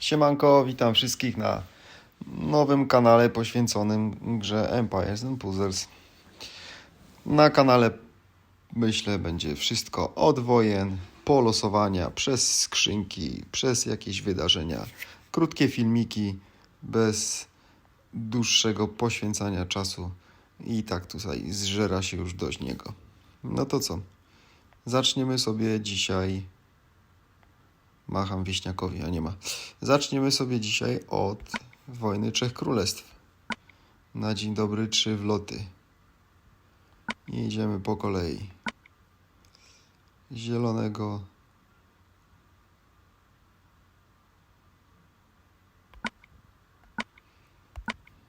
Siemanko, witam wszystkich na nowym kanale poświęconym grze Empires and Puzzles. Na kanale myślę będzie wszystko od wojen, po losowania, przez skrzynki, przez jakieś wydarzenia, krótkie filmiki bez dłuższego poświęcania czasu i tak tutaj zżera się już dość niego. No to co? Zaczniemy sobie dzisiaj Macham wieśniakowi, a nie ma. Zaczniemy sobie dzisiaj od wojny Trzech Królestw. Na dzień dobry trzy wloty. I idziemy po kolei. Zielonego.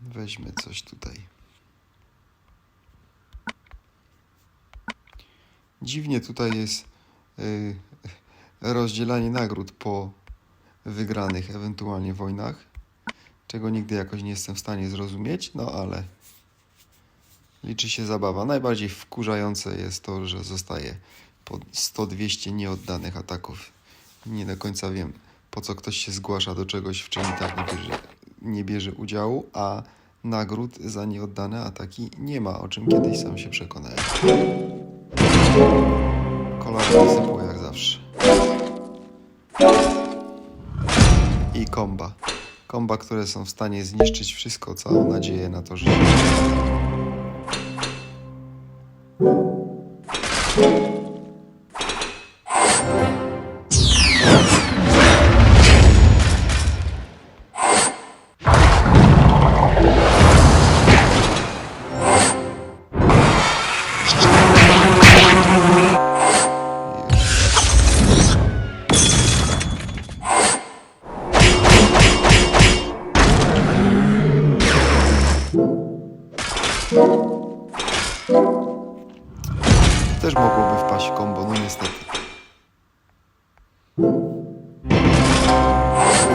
Weźmy coś tutaj. Dziwnie tutaj jest y, rozdzielanie nagród po wygranych ewentualnie wojnach, czego nigdy jakoś nie jestem w stanie zrozumieć, no ale liczy się zabawa. Najbardziej wkurzające jest to, że zostaje po 100-200 nieoddanych ataków. Nie do końca wiem, po co ktoś się zgłasza do czegoś, w czym i tak nie bierze, nie bierze udziału, a nagród za nieoddane ataki nie ma, o czym kiedyś sam się przekonałem. Kolor wysypło jak zawsze. Komba. Komba, które są w stanie zniszczyć wszystko, całą nadzieję na to, że Też mogłoby wpaść kombo, no niestety.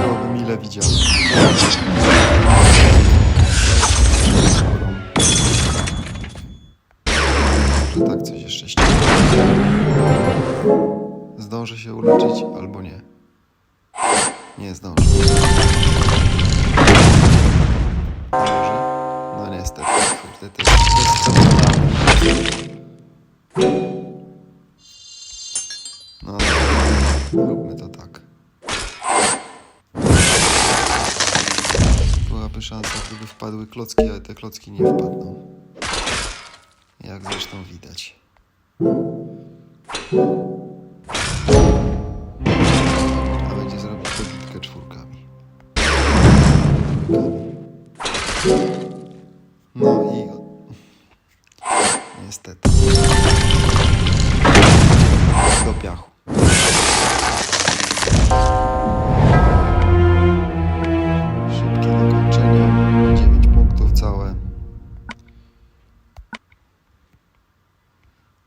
Byłoby mile widziane. Tak coś jeszcze ściągnę. Zdążę się uleczyć albo nie. Nie zdążę. Zdążę? No niestety, kurde, to jest No, róbmy to tak. Byłaby szansa, gdyby wpadły klocki, ale te klocki nie wpadną. Jak zresztą widać.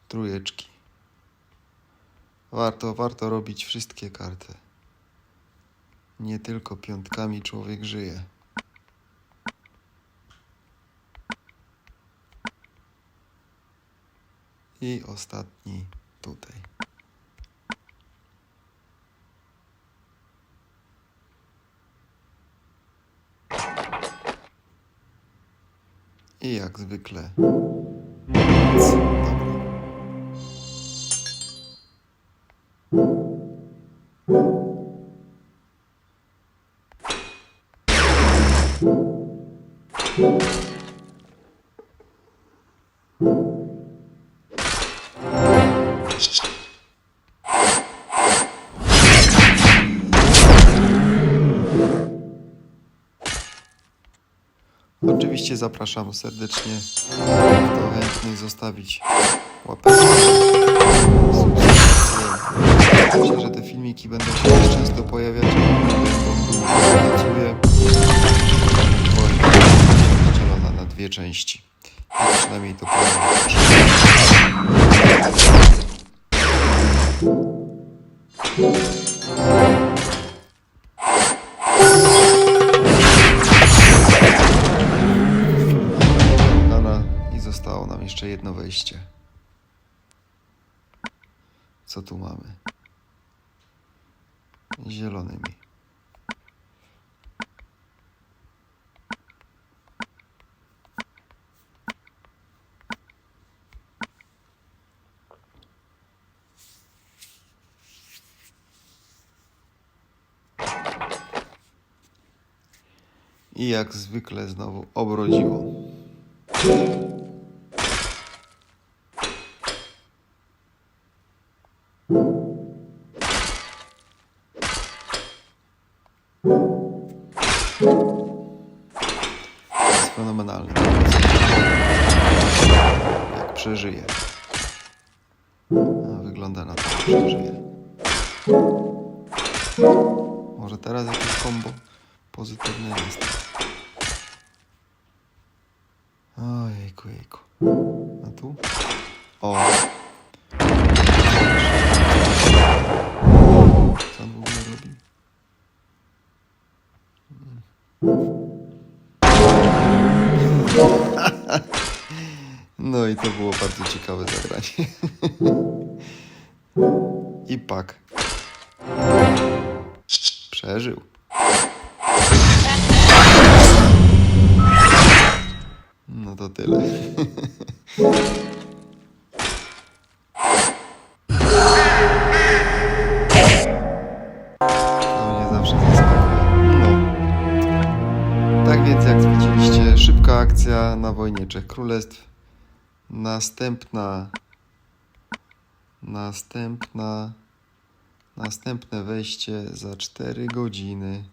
Trójeczki. Warto, warto robić wszystkie karty. Nie tylko piątkami człowiek żyje. I ostatni tutaj. I jak zwykle. Nic. Oczywiście zapraszam serdecznie, kto chętny zostawić łapeczkę, subskrypcję. Myślę, że te filmiki będą się też często pojawiać, będą na dwie części. Tak przynajmniej to powiem. Zostało nam jeszcze jedno wejście. Co tu mamy? Zielonymi. I jak zwykle znowu obrodziło. Jest. Jak przeżyje. A, wygląda na to, że przeżyje. Może teraz jakieś kombo pozytywne jest. Ojejku, jejku. A tu? O! Co on w ogóle robi? No i to było bardzo ciekawe zagranie. I pak. Przeżył. To tyle. To mnie zawsze zaskakuje. No. Tak więc jak widzieliście, szybka akcja na wojnie Trzech Królestw. Następna następna następne wejście za 4 godziny.